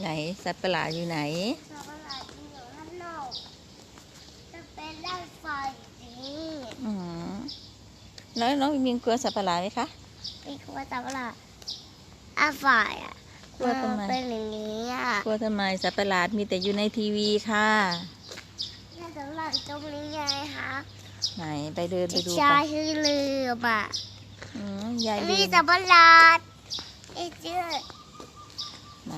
ไหนสัตว์ประหลาดอยู่ไหน สัตว์ประหลาดที่อยู่ข้างนอกจะเป็นด้านไฟนี้อืมแล้วน้องมินกลัวสัตว์ประหลาดไหมคะไม่กลัวสัตว์ประหลาดอาฝ่ายอะกลัวทำไมนเป็นอย่างนี้อะกลัวทำไมสัตว์ประหลาดมีแต่อยู่ในทีวีค่ะน่าจะหลังตรงนี้ไงคะไหนไปเดินไปดูใช่ไปคือลืมอะอืมยายลืนี่มสัตว์ประหลาดไอ้เจ้าไหน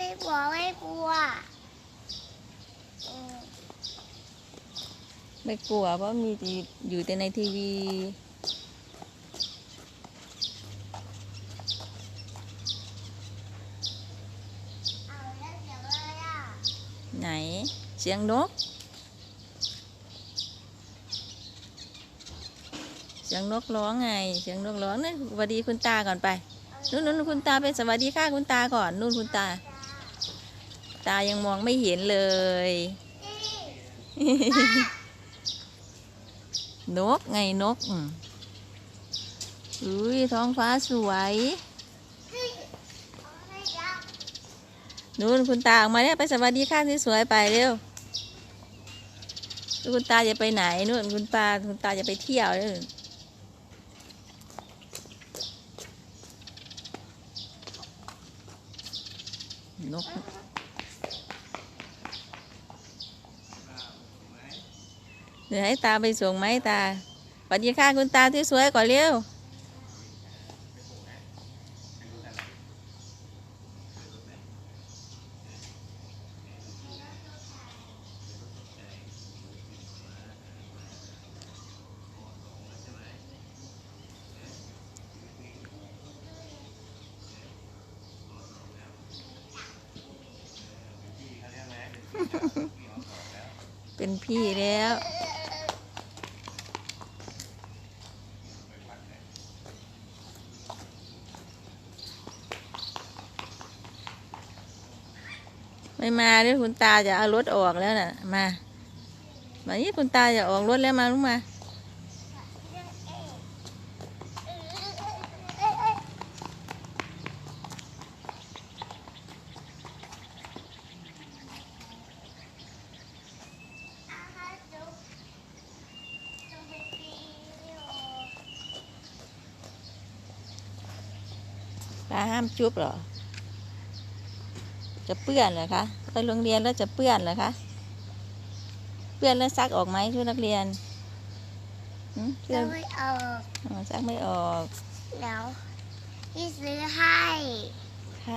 ไม่ไม่กลัวไม่กลัวอืมไม่กลัวเพราะมีแต่อยู่แต่ในทีวี เอาแล้วเดี๋ยวเลยอะไหน เสียงนก เสียงนกร้องไง เสียงนกร้องนั่นสวัสดีคุณตาก่อนไป นู่นนู่นคุณตาไปสวัสดีค่ะคุณตาก่อน นู่นคุณตา ตายังมองไม่เห็นเลย นกไงนก อุ้ยท้องฟ้าสวย นู่นคุณตาออกมาเนี่ยไปสวัสดีค่ะที่สวยไปเร็วแล้วคุณตาจะไปไหนนู่นคุณตาคุณตาจะไปเที่ยวนู่นนก เดี๋ยวให้ตาไปส่งไหมตาสวัสดีค่ะคุณตาที่สวยก่อนเร็วเป็นพี่แล้ว ไม่มาด้วยคุณตาจะเอารถออกแล้วน่ะ มามานี่คุณตาจะออกรถแล้วมาลูกมาตาห้ามจุ๊บเหรอ จะเปื้อนเหรอคะไปโรงเรียนแล้วจะเปื้อนเหรอคะเปื้อนแล้วซักออกไหมชุดนักเรียนหืมเปื้อจะนไม่เอาอ๋อซักไม่ออก แล้วที่ซื้อให้อ